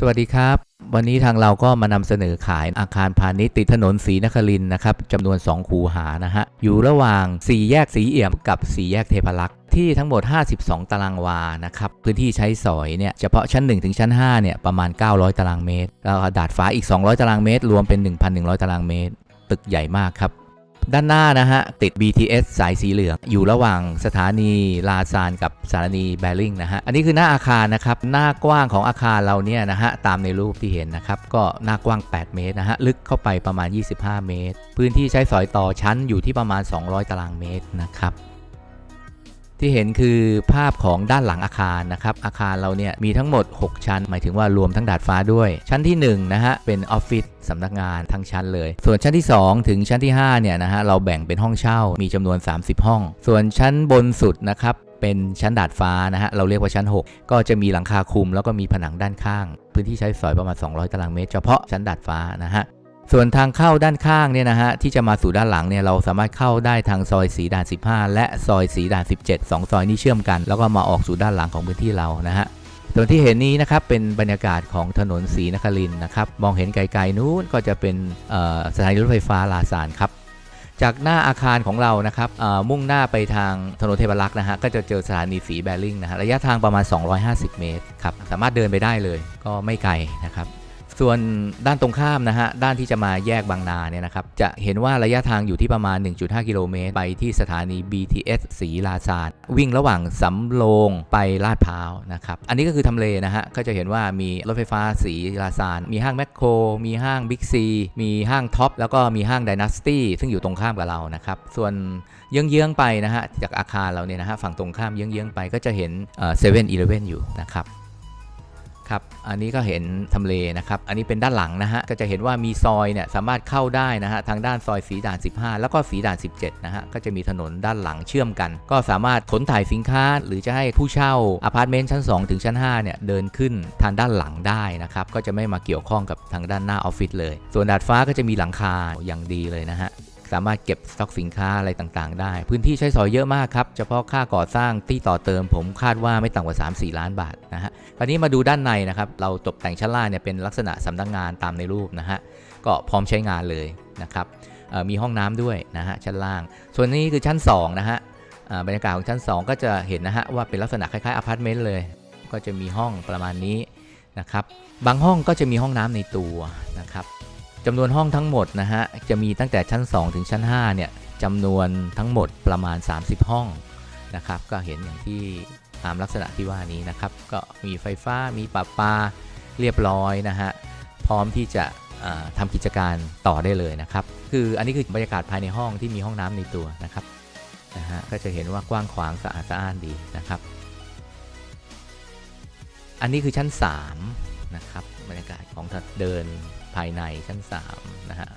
สวัสดีครับ วันนี้ทางเราก็มานำเสนอขายอาคารพาณิชย์ติดถนนศรีนครินนะครับจำนวน 2 คูหานะฮะ อยู่ระหว่าง 4 แยกสีเอี่ยมกับ 4 แยกเทพรักษ์ที่ทั้งหมด 52 ตารางวา นะครับ พื้นที่ใช้สอยเนี่ย เฉพาะชั้น 1 ถึงชั้น 5 เนี่ย ประมาณ 900 ตารางเมตร แล้วดาดฟ้าอีก 200 ตารางเมตร รวมเป็น 1,100 ตารางเมตร ตึกใหญ่มากครับ ด้านหน้านะฮะ ติด BTS สายสีเหลือง อยู่ระหว่างสถานีลาซานกับสถานีแบริ่งนะฮะ อันนี้คือหน้าอาคารนะครับ หน้ากว้างของอาคารเราเนี่ยนะฮะ ตามในรูปที่เห็นนะครับ ก็หน้ากว้าง 8 เมตรนะฮะ ลึกเข้าไปประมาณ 25 เมตร พื้นที่ใช้สอยต่อชั้นอยู่ที่ประมาณ 200 ตารางเมตรนะครับ ที่เห็นคือภาพของด้านหลังอาคารนะครับ อาคารเราเนี่ยมีทั้งหมด 6 ชั้น หมายถึงว่ารวมทั้งดาดฟ้าด้วย ชั้นที่1นะฮะเป็นออฟฟิศสำนักงานทั้งชั้นเลย ส่วนชั้นที่ 2 ถึงชั้นที่5เนี่ยนะฮะเราแบ่งเป็นห้องเช่ามีจำนวน 30 ห้อง ส่วนชั้นบนสุดนะครับเป็นชั้นดาดฟ้านะฮะเราเรียกว่าชั้น 6 ก็จะมีหลังคาคลุม แล้วก็มีผนังด้านข้าง พื้นที่ใช้สอยประมาณ 200 ตารางเมตร เฉพาะชั้นดาดฟ้านะฮะ ส่วนทางเข้าด้านข้างเนี่ยนะฮะที่จะมาสู่ด้านหลังเนี่ยเราสามารถเข้าได้ทางซอยสีด่าน 15 และซอยสีด่าน 17 2 ซอยนี้เชื่อมกัน แล้วก็มาออกสู่ด้านหลังของพื้นที่เรานะฮะส่วนที่เห็นนี้นะครับเป็นบรรยากาศของถนนศรีนครินนะครับมองเห็นไกลๆนู้นก็จะเป็นสถานีรถไฟฟ้าลาซานครับจากหน้าอาคารของเรานะครับมุ่งหน้าไปทางถนนเทพรักษ์นะฮะก็จะเจอสถานีสีแบริ่งนะฮะระยะทางประมาณ 250 เมตรครับสามารถเดินไปได้เลยก็ไม่ไกลนะครับ ส่วนด้านตรงข้ามนะฮะด้านที่จะมาแยกบางนาเนี่ยนะครับจะเห็นว่าระยะทางอยู่ที่ประมาณ 1.5 กิโลเมตร ไปที่สถานี BTS ศรีลาซานวิ่งระหว่างสำโรงไปลาดพร้าวนะครับอันนี้ก็คือทำเลนะฮะก็จะเห็นว่ามีรถไฟฟ้าศรีลาซานมีห้างแมคโคร มีห้างบิ๊กซีมีห้างท็อปแล้วก็มีห้าง Dynasty ซึ่งอยู่ตรงข้ามกับเรานะครับส่วนเยื้องๆไปนะฮะจากอาคารเราเนี่ยนะฮะฝั่งตรงข้ามเยื้องๆไปก็จะเห็นเซเว่นอีเลฟเว่นอยู่นะครับ ครับอันนี้ก็เห็นทำเลนะครับอันนี้เป็นด้านหลังนะฮะก็จะเห็นว่ามีซอยเนี่ยสามารถเข้าได้นะฮะทางด้านซอยสีด่าน 15 แล้วก็สีด่าน 17นะฮะก็จะมีถนนด้านหลังเชื่อมกัน ก็สามารถขนถ่ายสินค้า หรือจะให้ผู้เช่าอพาร์ตเมนต์ชั้น 2 ถึงชั้น5เนี่ยเดินขึ้นทางด้านหลังได้นะครับก็จะไม่มาเกี่ยวข้องกับทางด้านหน้าออฟฟิศเลย ส่วนดาดฟ้าก็จะมีหลังคาอย่างดีเลยนะฮะ สามารถเก็บสต็อกสินค้าอะไรต่างๆ ได้ พื้นที่ใช้สอยเยอะมากครับ เฉพาะค่าก่อสร้างที่ต่อเติมผมคาดว่าไม่ต่ำกว่า 3-4 ล้านบาทนะฮะคราวนี้มาดูด้านในนะครับ เราตกแต่งชั้นล่างเนี่ยเป็นลักษณะสำนักงานตามในรูปนะฮะ ก็พร้อมใช้งานเลยนะครับมีห้องน้ำด้วยนะฮะชั้นล่าง ส่วนนี้คือชั้น2นะฮะบรรยากาศของชั้น 2 ก็จะเห็นนะฮะว่าเป็นลักษณะคล้ายๆอพาร์ตเมนต์เลย ก็จะมีห้องประมาณนี้นะครับ บางห้องก็จะมีห้องน้ำในตัวนะครับ จำนวนห้องทั้งหมดนะฮะจะมีตั้งแต่ชั้น 2 ถึงชั้น5เนี่ยจำนวนทั้งหมดประมาณ 30 ห้องนะครับก็เห็นอย่างที่ตามลักษณะที่ว่านี้นะครับ ก็มีไฟฟ้ามีประปาเรียบร้อยนะฮะพร้อมที่จะอ่าทำกิจการต่อได้เลยนะครับ คืออันนี้คือบรรยากาศภายในห้องที่มีห้องน้ำในตัวนะครับนะฮะก็จะเห็นว่ากว้างขวางสะอาดสะอ้านดีนะครับ อันนี้คือชั้น3นะครับบรรยากาศของเดิน ภายในชั้น3นะฮะ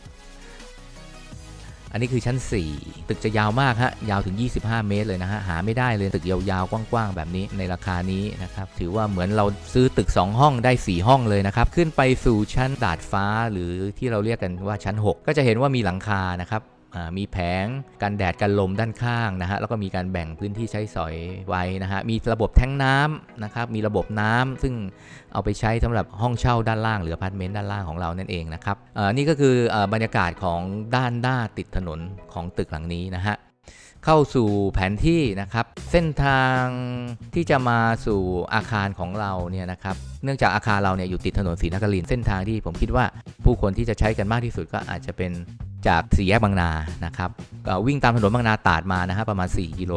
อันนี้คือชั้น 4 ตึกจะยาวมากฮะ ยาวถึง 25 เมตรเลยนะฮะ หาไม่ได้เลยตึกยาวๆ กว้างๆ แบบนี้ในราคานี้นะครับ ถือว่าเหมือนเราซื้อตึก 2 ห้องได้ 4 ห้องเลยนะครับ ขึ้นไปสู่ชั้นดาดฟ้าหรือที่เราเรียกกันว่าชั้น 6 ก็จะเห็นว่ามีหลังคานะครับ มีแผงกันแดดกันลมด้านข้างนะฮะแล้วก็มีการแบ่งพื้นที่ใช้สอยไว้นะฮะมีระบบแท้งน้ำนะครับมีระบบน้ำซึ่งเอาไปใช้สำหรับห้องเช่าด้านล่างหรืออพาร์ตเมนต์ด้านล่างของเรานั่นเองนะครับนี่ก็คือเอ่อบรรยากาศของด้านหน้าติดถนนของตึกหลังนี้นะฮะเข้าสู่แผนที่นะครับ เส้นทางที่จะมาสู่อาคารของเราเนี่ยนะครับ เนื่องจากอาคารเราเนี่ยอยู่ติดถนนศรีนครินทร์เส้นทางที่ผมคิดว่าผู้คนที่จะใช้กันมากที่สุดก็อาจจะเป็น จากสี่แยกบางนานะครับก็วิ่งตามถนนบางนาตราดมานะฮะประมาณ 4 กิโล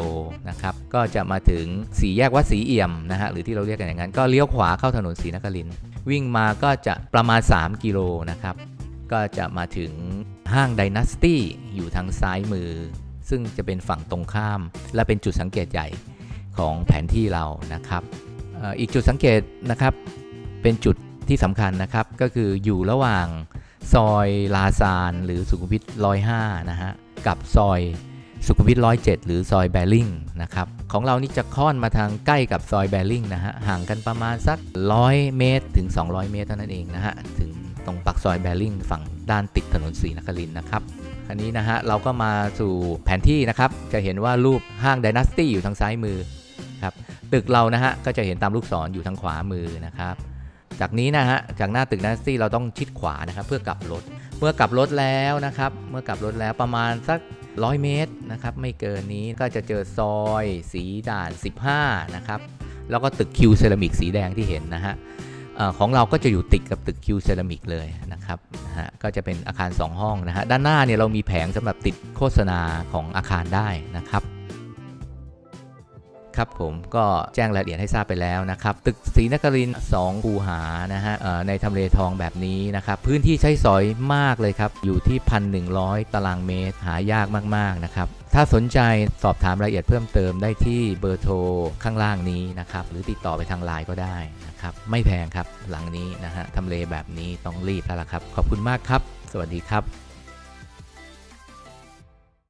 นะครับก็จะมาถึงสี่แยกวัดศรีเอี่ยมนะฮะหรือที่เราเรียกกันอย่างนั้น ก็เลี้ยวขวาเข้าถนนศรีนครินวิ่งมาก็จะประมาณ 3 กิโลนะครับก็จะมาถึงห้าง Dynasty อยู่ทางซ้ายมือ ซึ่งจะเป็นฝั่งตรงข้าม และเป็นจุดสังเกตใหญ่ของแผนที่เรานะครับอีกจุดสังเกตนะครับเป็นจุดที่สำคัญนะครับก็คืออยู่ระหว่าง ซอยลาซานหรือสุขุมวิท105นะฮะกับซอยสุขุมวิท107 หรือซอยแบริ่งนะครับของเรานี่จะค่อนมาทางใกล้กับซอยแบริ่งนะฮะห่างกันประมาณสัก 100 เมตร ถึง 200 เมตรเท่านั้นเองนะฮะถึงตรงปากซอยแบริ่งฝั่งด้านติดถนนศรีนครินนะครับอันนี้นะฮะเราก็มาสู่แผนที่นะครับจะเห็นว่ารูปห้าง Dynasty อยู่ทางซ้ายมือครับตึกเรานะฮะก็จะเห็นตามลูกศรออยู่ทางขวามือนะครับ จากนี้นะฮะจากหน้าตึกนัสซี่เราต้องชิดขวานะครับเพื่อกลับรถ เมื่อกลับรถแล้วนะครับ เมื่อกลับรถแล้วประมาณสัก100เมตรนะครับ ไม่เกินนี้ก็จะเจอซอยสีด่าน 15 นะครับ แล้วก็ตึกคิวเซรามิกสีแดงที่เห็นนะฮะของเราก็จะอยู่ติดกับตึกคิวเซรามิกเลยนะครับนะฮะก็จะเป็นอาคาร 2 ห้องนะฮะด้านหน้าเนี่ยเรามีแผงสำหรับติดโฆษณาของอาคารได้นะครับ ครับผมก็แจ้งรายละเอียดให้ทราบไปแล้วนะครับตึกศรีนครินทร์2คูหานะฮะในทำเลทองแบบนี้นะครับพื้นที่ใช้สอยมากเลยครับอยู่ที่ 1,100 ตารางเมตรหายากมากๆนะครับถ้าสนใจสอบถามรายละเอียดเพิ่มเติมได้ที่เบอร์โทรข้างล่างนี้นะครับหรือติดต่อไปทางไลน์ก็ได้นะครับไม่แพงครับหลังนี้นะฮะทำเลแบบนี้ต้องรีบแล้วล่ะครับ ขอบคุณมากครับ สวัสดีครับ